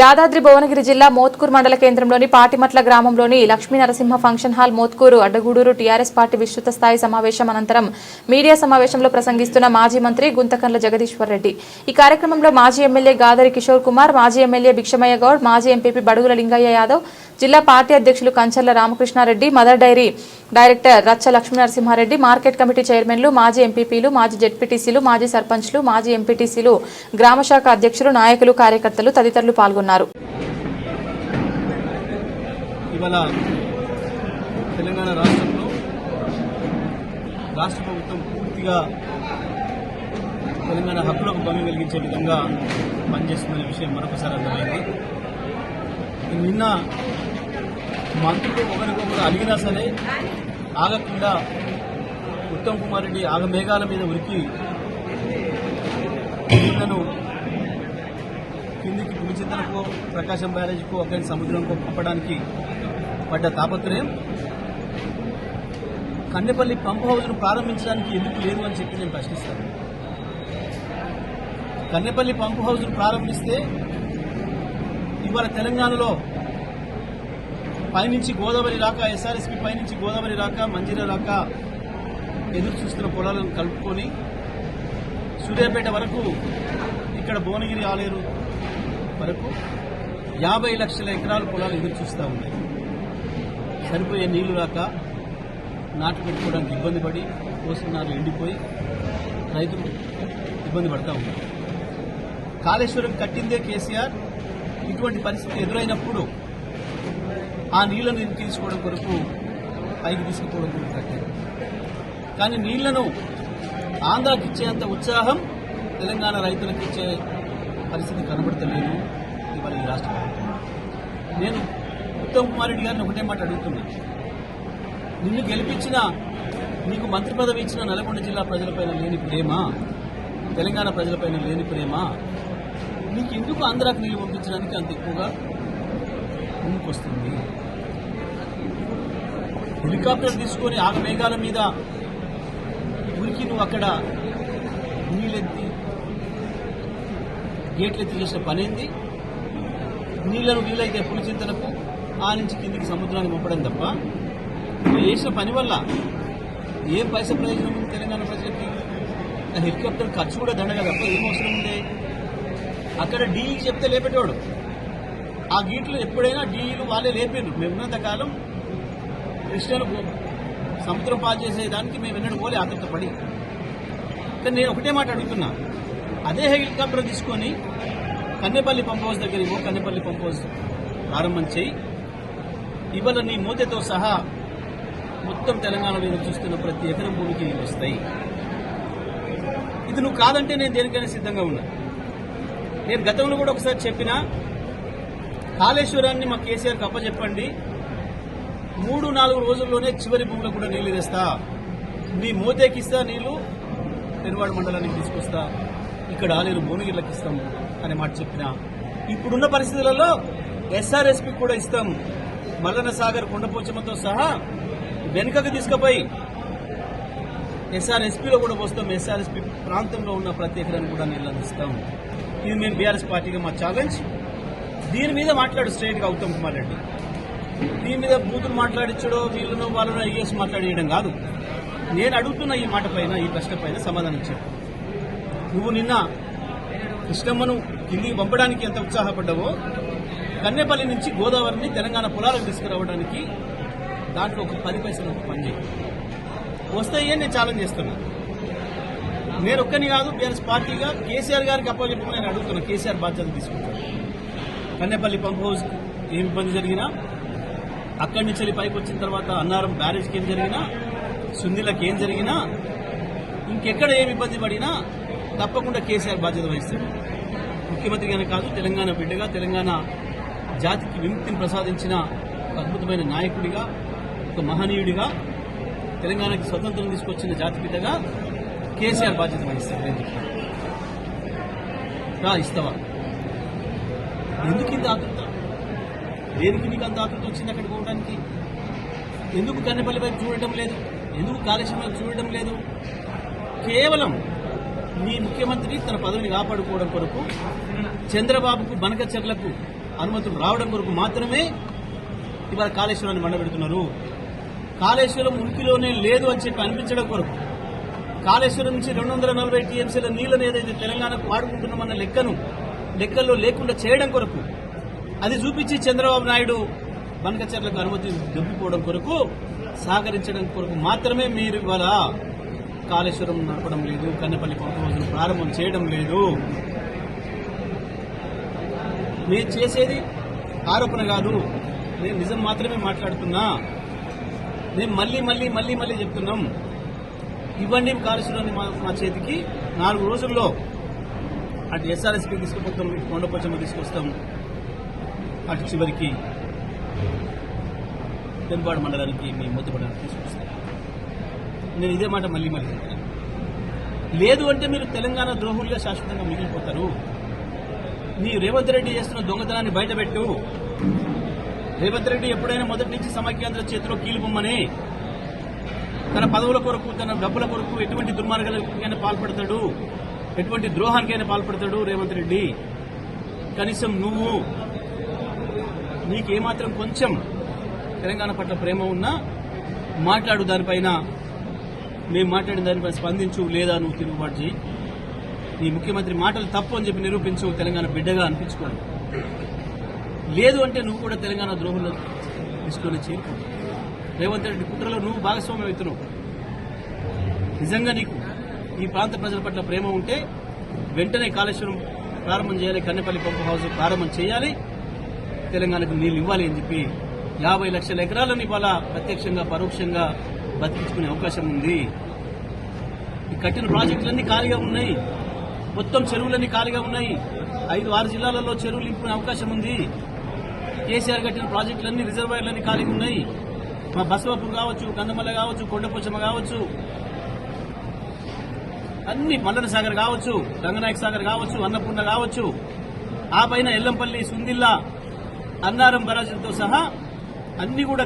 యాదాద్రి భువనగిరి జిల్లా మోత్కూరు మండల కేంద్రంలోని పాటిమట్ల గ్రామంలోని Lakshmi Narasimha function hall Mothkur Addagudur TRS party విస్తృత స్థాయి సమావేశం అనంతరం మీడియా సమావేశంలో ప్రసంగిస్తున్న మాజీ మంత్రి గుంతకండ్ల జగదీశ్వర్ రెడ్డి. ఈ కార్యక్రమంలో మాజీ ఎమ్మెల్యే గాదరి కిషోర్ కుమార్ మాజీ ఎమ్మెల్యే భిక్షమయ్య గౌడ్ మాజీ ఎంపీపీ బడుగుల లింగయ్య యాదవ్ జిల్లా పార్టీ అధ్యక్షులు Kancharla Ramakrishna Reddy Mother Dairy director Racha Lakshminarasimha Reddy market committee చైర్మన్లు మాజీ ఎంపీపీలు మాజీ జెడ్పీటీసీలు మాజీ సర్పంచ్లు మాజీ ఎంపీటీసీలు గ్రామశాఖ అధ్యక్షులు నాయకులు కార్యకర్తలు తదితరులు పాల్గొన్నారు. తెలంగాణ రాష్ట్రంలో రాష్ట్ర ప్రభుత్వం పూర్తిగా తెలంగాణ హక్కులకు భంగం కలిగించే విధంగా పనిచేస్తుందనే విషయం మరొకసారి అర్థమైంది. నిన్న మంత్రులు ఒకరికొకరు అడిగినా సరే ఆగకుండా ఉత్తమ్ కుమార్ రెడ్డి ఆగమేఘాల మీద ఉరికి కిందికి పులిచింతలకు ప్రకాశం బ్యారేజ్కు అక్కడి సముద్రంకు పంపడానికి పడ్డ తాపత్రయం కన్నెపల్లి పంప్ హౌస్ను ప్రారంభించడానికి ఎందుకు లేదు అని చెప్పి నేను ప్రశ్నిస్తాను. కన్నెపల్లి పంప్ హౌస్ను ప్రారంభిస్తే ఇవాళ తెలంగాణలో పైనుంచి గోదావరి రాక ఎస్ఆర్ఎస్పి పైనుంచి గోదావరి రాక మంజీరా రాక ఎదురు చూస్తున్న పొలాలను కలుపుకొని సూర్యాపేట వరకు ఇక్కడ భువనగిరి ఆలేరు వరకు యాభై లక్షల ఎకరాల పొలాలు ఎదురు చూస్తూ ఉన్నాయి. సరిపోయే నీళ్ళు రాక నాటు పెట్టుకోవడానికి ఇబ్బంది పడి కోసుకున్నారు ఎండిపోయి రైతులు ఇబ్బంది పడతా ఉన్నారు. కాళేశ్వరం కట్టిందే కేసీఆర్. ఇటువంటి పరిస్థితి ఎదురైనప్పుడు ఆ నీళ్ళను తీసుకోవడం కొరకు పైకి తీసుకుపోవడం కొరకు కట్టారు. కానీ నీళ్ళను ఆంధ్రాకి ఇచ్చేంత ఉత్సాహం తెలంగాణ రైతులకు ఇచ్చే పరిస్థితి కనబడతలేదు ఇవాళ ఈ రాష్ట్ర నేను ఉత్తమ్ కుమార్ రెడ్డి గారిని ఒకటే మాట అడుగుతున్నా. నిన్ను గెలిపించిన నీకు మంత్రి పదవి ఇచ్చిన నల్గొండ జిల్లా ప్రజలపైన లేని ప్రేమ తెలంగాణ ప్రజలపైన లేని ప్రేమ నీకు ఎందుకు ఆంధ్రాకి నీళ్ళు పంపించడానికి అంత ఎక్కువగా ముందుకొస్తుంది హెలికాప్టర్ తీసుకొని ఆగమేఘాల మీద ఉరికి నువ్వు అక్కడ నీళ్ళెత్తి గేట్లెత్తి చేసిన పనేంది? నీళ్ళను వీలైతే పులిచింతలకు ఆ నుంచి కిందికి సముద్రానికి పంపడం తప్ప చేసిన పని వల్ల ఏం పైస ప్రయోజనం ఉంది తెలంగాణ ప్రజలకి? ఆ హెలికాప్టర్ ఖర్చు కూడా దండగా తప్ప ఏం అవసరం ఉంది? అక్కడ డీ చెప్తే లేపేటోడు. ఆ గీట్లు ఎప్పుడైనా డీఈలు వాళ్ళే లేపారు మేమున్నంత కాలం క్రిస్టియన్ సముద్రం పాలు చేసేదానికి మేము ఎన్నడూ పోలే ఆతృతపడి కానీ నేను ఒకటే మాట అడుగుతున్నా. అదే హెలికాప్టర్ తీసుకొని కన్నెపల్లి పంప్ హౌస్ దగ్గర ఇవ్వు కన్నెపల్లి పంప్ హౌస్ ప్రారంభం చేయి. ఇవాళ నీ మూతతో సహా మొత్తం తెలంగాణలో ఎదురు చూస్తున్న ప్రతి ఎకరం భూమికి నీళ్ళు వస్తాయి. ఇది నువ్వు కాదంటే నేను దేనికైనా సిద్ధంగా ఉన్నా. నేను గతంలో కూడా ఒకసారి చెప్పినా కాళేశ్వరాన్ని మా కేసీఆర్కి అప్పచెప్పండి మూడు నాలుగు రోజుల్లోనే చివరి భూమిలో కూడా నీళ్ళు తెస్తా నీ మోతేకిస్తా నీళ్ళు పెరువాడు మండలానికి తీసుకొస్తా. ఇక్కడ ఆలేరు భువనగిరిలకు ఇస్తాం అనే మాట చెప్పిన. ఇప్పుడున్న పరిస్థితులలో ఎస్ఆర్ఎస్పి కూడా ఇస్తాం. మల్లన సాగర్ కొండపోచమ్మతో సహా వెనుకకు తీసుకుపోయి ఎస్ఆర్ఎస్పీలో కూడా వస్తాం ఎస్ఆర్ఎస్పీ ప్రాంతంలో ఉన్న ప్రతి ఎకరాన్ని కూడా నీళ్ళు అందిస్తాం. ఇది మేము బీఆర్ఎస్ పార్టీగా మా ఛాలెంజ్ దీని మీద మాట్లాడు స్ట్రైట్గా ఉత్తమ్ కుమార్ రెడ్డి. దీని మీద బూతులు మాట్లాడించడో వీళ్ళను వాళ్ళను ఐఎస్ మాట్లాడేయడం కాదు. నేను అడుగుతున్న ఈ మాట పైన ఈ ప్రశ్న పైన సమాధానం చెప్పు నువ్వు నిన్న కృష్ణమ్మను కిందికి పంపడానికి ఎంత ఉత్సాహపడ్డావో కన్నెపల్లి నుంచి గోదావరిని తెలంగాణ పొలాలకు తీసుకురావడానికి దాంట్లో ఒక పది పైసలు పనిచేయి. వస్తాయి అని నేను ఛాలెంజ్ చేస్తున్నా. నేను ఒక్కని కాదు బీఆర్ఎస్ పార్టీగా కేసీఆర్ గారికి అప్పచెప్పమని నేను అడుగుతున్నా కేసీఆర్ బాధ్యత తీసుకుంటాను కన్నెపల్లి పంప్ హౌస్ ఏం ఇబ్బంది జరిగినా అక్కడి నుంచి వెళ్ళి పైకి వచ్చిన తర్వాత అన్నారం బ్యారేజ్కి ఏం జరిగినా సుందిలకు ఏం జరిగినా ఇంకెక్కడ ఏమి ఇబ్బంది పడినా తప్పకుండా కేసీఆర్ బాధ్యత వహిస్తాడు. ముఖ్యమంత్రిగానే కాదు తెలంగాణ బిడ్డగా తెలంగాణ జాతికి విముక్తిని ప్రసాదించిన ఒక అద్భుతమైన నాయకుడిగా ఒక మహనీయుడిగా తెలంగాణకి స్వతంత్రం తీసుకొచ్చిన జాతి బిడ్డగా కేసీఆర్ బాధ్యత వహిస్తాడు. నేను ఇస్తావా? ఎందుకు ఇంత ఆతృత? దేనికి నీకు అంత ఆతృత వచ్చింది అక్కడికి పోవడానికి? ఎందుకు కన్నెపల్లి వైపు చూడటం లేదు? ఎందుకు కాళేశ్వరం వైపు చూడటం లేదు? కేవలం మీ ముఖ్యమంత్రి తన పదవిని కాపాడుకోవడం కొరకు చంద్రబాబుకు బనకచర్లకు అనుమతులు రావడం కొరకు మాత్రమే ఇవాళ కాళేశ్వరాన్ని మండబెడుతున్నారు. కాళేశ్వరం ఉనికిలోనే లేదు అని చెప్పి అనిపించడం కొరకు కాళేశ్వరం నుంచి రెండు వందల నలభై టీఎంసీల నీళ్ళను ఏదైతే తెలంగాణకు వాడుకుంటున్నామన్న లెక్కను లెక్కల్లో లేకుండా చేయడం కొరకు అది చూపించి చంద్రబాబు నాయుడు బనకచర్లకు అనుమతి దొబ్బిపోవడం కొరకు సహకరించడం కొరకు మాత్రమే మీరు ఇవాళ కాళేశ్వరం నడపడం లేదు కన్నెపల్లి పంపవలసిన ప్రారంభం చేయడం లేదు. నేను చేసేది ఆరోపణ కాదు. నేను నిజం మాత్రమే మాట్లాడుతున్నా. మేము మళ్ళీ మళ్ళీ మళ్ళీ మళ్ళీ చెప్తున్నాం. ఇవ్వండి కాళేశ్వరాన్ని మా మా చేతికి. నాలుగు రోజుల్లో అటు ఎస్ఆర్ఎస్పీ తీసుకుపోతాం ఇటు కొండపోచమ్మ తీసుకొస్తాం. అటు చివరికి పెనుపాడు మండలానికి మీ మొత్తపడడానికి తీసుకొస్తాం. నేను ఇదే మాట మళ్ళీ మళ్ళీ చెప్తాను. లేదు అంటే మీరు తెలంగాణ ద్రోహులుగా శాశ్వతంగా మిగిలిపోతారు. నీ రేవంత్ రెడ్డి చేస్తున్న దొంగతనాన్ని బయటపెట్టు. రేవంత్ రెడ్డి ఎప్పుడైనా మొదటి నుంచి సమాఖ్యాంధ్ర చేతిలో కీలుపొమ్మని తన పదవుల కొరకు తన డబ్బుల కొరకు ఎటువంటి దుర్మార్గాలకైనా పాల్పడతాడు? ఎటువంటి ద్రోహానికైనా పాల్పడతాడు రేవంత్ రెడ్డి. కనీసం నువ్వు నీకేమాత్రం కొంచెం తెలంగాణ పట్ల ప్రేమ ఉన్నా మాట్లాడు దానిపైన. మేము మాట్లాడిన దానిపైన స్పందించు లేదా నువ్వు తిరుగుబాటు చేయి నీ ముఖ్యమంత్రి మాటలు తప్పు అని చెప్పి నిరూపించు తెలంగాణ బిడ్డగా అనిపించుకోను. లేదు అంటే నువ్వు కూడా తెలంగాణ ద్రోహుల తీసుకొని చేరుకో రేవంత్ రెడ్డి కుట్రలో నువ్వు భాగస్వామ్యం అవుతున్నావు. నిజంగా నీకు ఈ ప్రాంత ప్రజల పట్ల ప్రేమ ఉంటే వెంటనే కాళేశ్వరం ప్రారంభం చేయాలి కన్నెపల్లి పంప్ హౌస్ ప్రారంభం చేయాలి. తెలంగాణకు నీళ్ళు ఇవ్వాలి అని చెప్పి యాభై లక్షల ఎకరాలను ఇవాళ ప్రత్యక్షంగా పరోక్షంగా బతికించుకునే అవకాశం ఉంది. ఈ కట్టిన ప్రాజెక్టులన్నీ ఖాళీగా ఉన్నాయి. మొత్తం చెరువులన్నీ ఖాళీగా ఉన్నాయి. ఐదు ఆరు జిల్లాలలో చెరువులు నింపుకునే అవకాశం ఉంది. కేసీఆర్ కట్టిన ప్రాజెక్టులన్నీ రిజర్వాయర్లన్నీ ఖాళీగా ఉన్నాయి. మా బసవాపూర్ కావచ్చు కందమల్ల కావచ్చు కొండపోచమ్మ కావచ్చు అన్ని మల్లన సాగర్ కావచ్చు గంగనాయక సాగర్ కావచ్చు అన్నపూర్ణ కావచ్చు ఆ పైన ఎల్లంపల్లి సుందిల్లా అన్నారం బరాజులతో సహా అన్ని కూడా